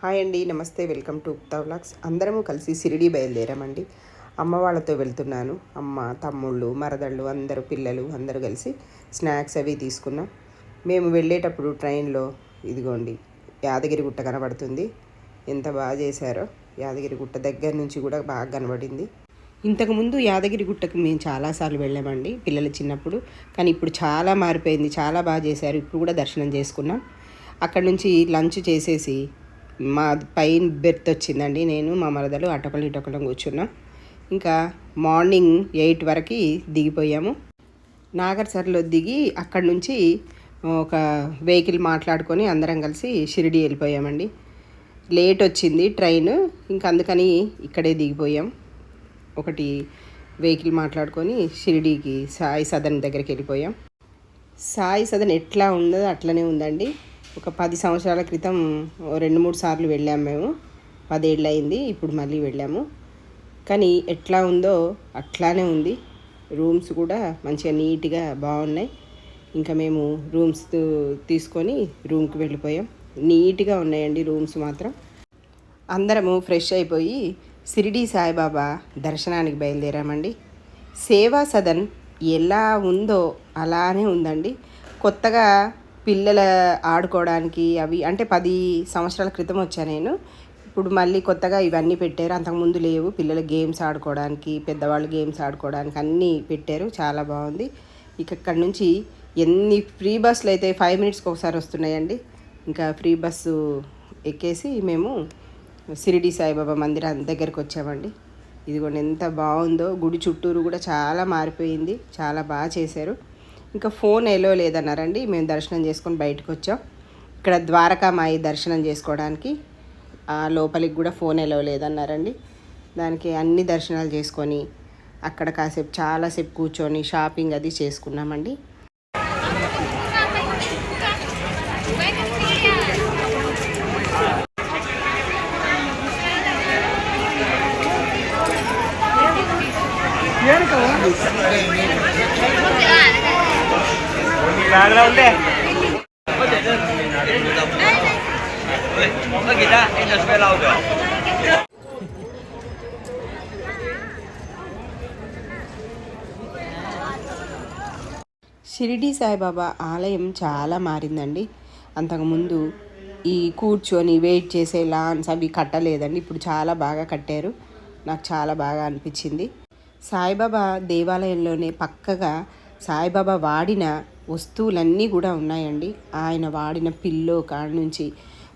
Hi అండి నమస్తే welcome to ఉప్తా vlogs. అందరము కలిసి సిరిడి బయలుదేరామండి. అమ్మ వాళ్ళతో వెళ్తున్నాను. అమ్మ తమ్ముళ్ళు మరదళ్ళు అందరూ పిల్లలు అందరూ కలిసి స్నాక్స్ అవి తీసుకున్నాం. మేము వెళ్ళేటప్పుడు ట్రైన్లో ఇదిగోండి యాదగిరి గుట్ట కనబడుతుంది. ఎంత బాగా చేశారో యాదగిరి గుట్ట దగ్గర నుంచి కూడా బాగా కనబడింది. ఇంతకుముందు యాదగిరి గుట్టకు మేము చాలాసార్లు వెళ్ళామండి పిల్లలు చిన్నప్పుడు. కానీ ఇప్పుడు చాలా మారిపోయింది చాలా బాగా చేశారు. ఇప్పుడు కూడా దర్శనం చేసుకున్నాం. అక్కడ నుంచి లంచ్ చేసేసి మా పైన బెర్త్ వచ్చిందండి. నేను మా మరదలు అటొకలు ఇటొకలం కూర్చున్నాం. ఇంకా మార్నింగ్ ఎయిట్ వరకు దిగిపోయాము. నాగర్సర్లో దిగి అక్కడి నుంచి ఒక వెహికల్ మాట్లాడుకొని అందరం కలిసి షిరిడి వెళ్ళిపోయామండి. లేట్ వచ్చింది ట్రైన్ ఇంకా అందుకని ఇక్కడే దిగిపోయాం. ఒకటి వెహికల్ మాట్లాడుకొని షిరిడీకి సాయి సదన్ దగ్గరికి వెళ్ళిపోయాం. సాయి సదన్ ఎట్లా ఉందో అట్లనే ఉందండి. ఒక పది సంవత్సరాల క్రితం రెండు మూడు సార్లు వెళ్ళాము మేము. పదేళ్ళు అయింది ఇప్పుడు మళ్ళీ వెళ్ళాము. కానీ ఎట్లా ఉందో అట్లానే ఉంది. రూమ్స్ కూడా మంచిగా నీట్గా బాగున్నాయి. ఇంకా మేము రూమ్స్ తీసుకొని రూమ్కి వెళ్ళిపోయాం. నీట్గా ఉన్నాయండి రూమ్స్ మాత్రం. అందరము ఫ్రెష్ అయిపోయి సిరిడి సాయిబాబా దర్శనానికి బయలుదేరామండి. సేవా సదన్ ఎలా ఉందో అలానే ఉందండి. కొత్తగా పిల్లల ఆడుకోవడానికి అవి అంటే పది సంవత్సరాల క్రితం వచ్చా నేను. ఇప్పుడు మళ్ళీ కొత్తగా ఇవన్నీ పెట్టారు. అంతకుముందు లేవు. పిల్లల గేమ్స్ ఆడుకోవడానికి పెద్దవాళ్ళు గేమ్స్ ఆడుకోవడానికి అన్నీ పెట్టారు. చాలా బాగుంది. ఇక అక్కడి నుంచి ఎన్ని ఫ్రీ బస్సులు అయితే ఫైవ్ మినిట్స్కి ఒకసారి వస్తున్నాయండి. ఇంకా ఫ్రీ బస్సు ఎక్కేసి మేము షిరిడి సాయిబాబా మందిరం దగ్గరికి వచ్చామండి. ఇదిగోండి ఎంత బాగుందో. గుడి చుట్టూరు కూడా చాలా మారిపోయింది. చాలా బాగా చేశారు. ఇంకా ఫోన్ ఎలో లేదన్నారండి. మేము దర్శనం చేసుకొని బయటకు వచ్చాం. ఇక్కడ ద్వారకామాయి దర్శనం చేసుకోవడానికి ఆ లోపలికి కూడా ఫోన్ ఎలో లేదన్నారండి. దానికి అన్ని దర్శనాలు చేసుకొని అక్కడ కాసేపు చాలాసేపు కూర్చొని షాపింగ్ అది చేసుకున్నామండి. Background eh. షిరిడి సాయిబాబా ఆలయం చాలా మారిందండి. అంతకుముందు ఈ కూర్చొని వెయిట్ చేసే లాన్స్ అవి కట్టలేదండి. ఇప్పుడు చాలా బాగా కట్టారు. నాకు చాలా బాగా అనిపించింది. సాయిబాబా దేవాలయంలోనే పక్కగా సాయిబాబా వాడిన వస్తువులన్నీ కూడా ఉన్నాయండి. ఆయన వాడిన పిల్లో కాడ నుంచి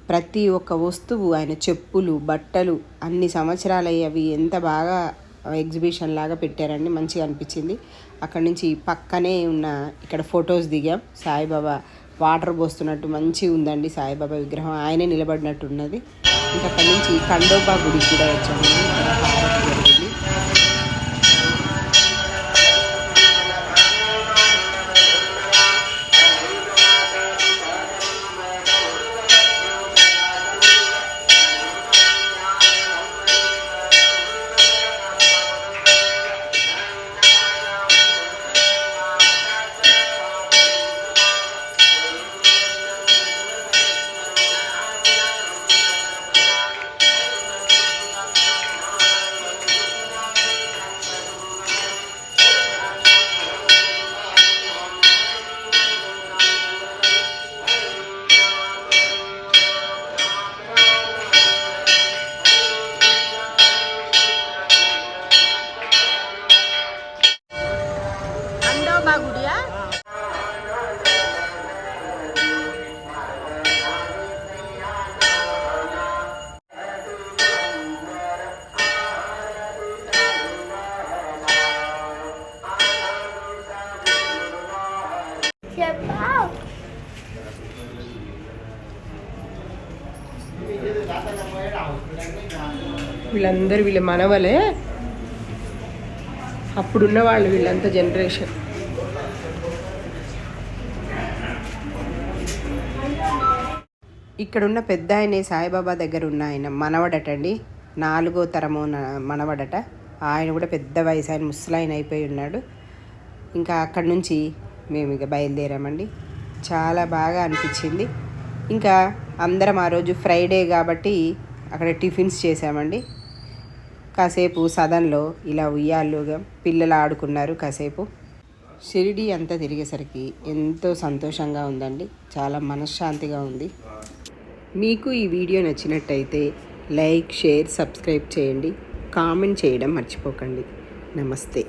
ప్రతి ఒక్క వస్తువు ఆయన చెప్పులు బట్టలు అన్ని సంవత్సరాలు అవి ఎంత బాగా ఎగ్జిబిషన్ లాగా పెట్టారండి మంచిగా అనిపించింది. అక్కడ నుంచి పక్కనే ఉన్న ఇక్కడ ఫొటోస్ దిగాం. సాయిబాబా వాటర్ పోస్తున్నట్టు మంచిగా ఉందండి సాయిబాబా విగ్రహం. ఆయనే నిలబడినట్టు ఉన్నది. ఇంకా అక్కడ నుంచి ఖండోబా గుడికి కూడా వచ్చామండి. చెప్పావు వీళ్ళందరూ వీళ్ళ మనవలే. అప్పుడున్న వాళ్ళు వీళ్ళంతా జనరేషన్ ఇక్కడున్న పెద్ద ఆయనే సాయిబాబా దగ్గర ఉన్న ఆయన మనవడటండి. నాలుగో తరము మనవడట. ఆయన కూడా పెద్ద వయసు ఆయన ముసలాయన అయిపోయి ఉన్నాడు. ఇంకా అక్కడి నుంచి మేము ఇక బయలుదేరామండి. చాలా బాగా అనిపించింది. ఇంకా అందరం ఆ రోజు ఫ్రైడే కాబట్టి అక్కడ టిఫిన్స్ చేసామండి కాసేపు సదన్లో ఇలా ఉయ్యాలుగా పిల్లలు ఆడుకున్నారు కాసేపు. షిరిడి అంతా తిరిగేసరికి ఎంతో సంతోషంగా ఉందండి. చాలా మనశ్శాంతిగా ఉంది. మీకు ఈ వీడియో నచ్చినట్టయితే లైక్ షేర్ సబ్స్క్రైబ్ చేయండి. కామెంట్ చేయడం మర్చిపోకండి. నమస్తే.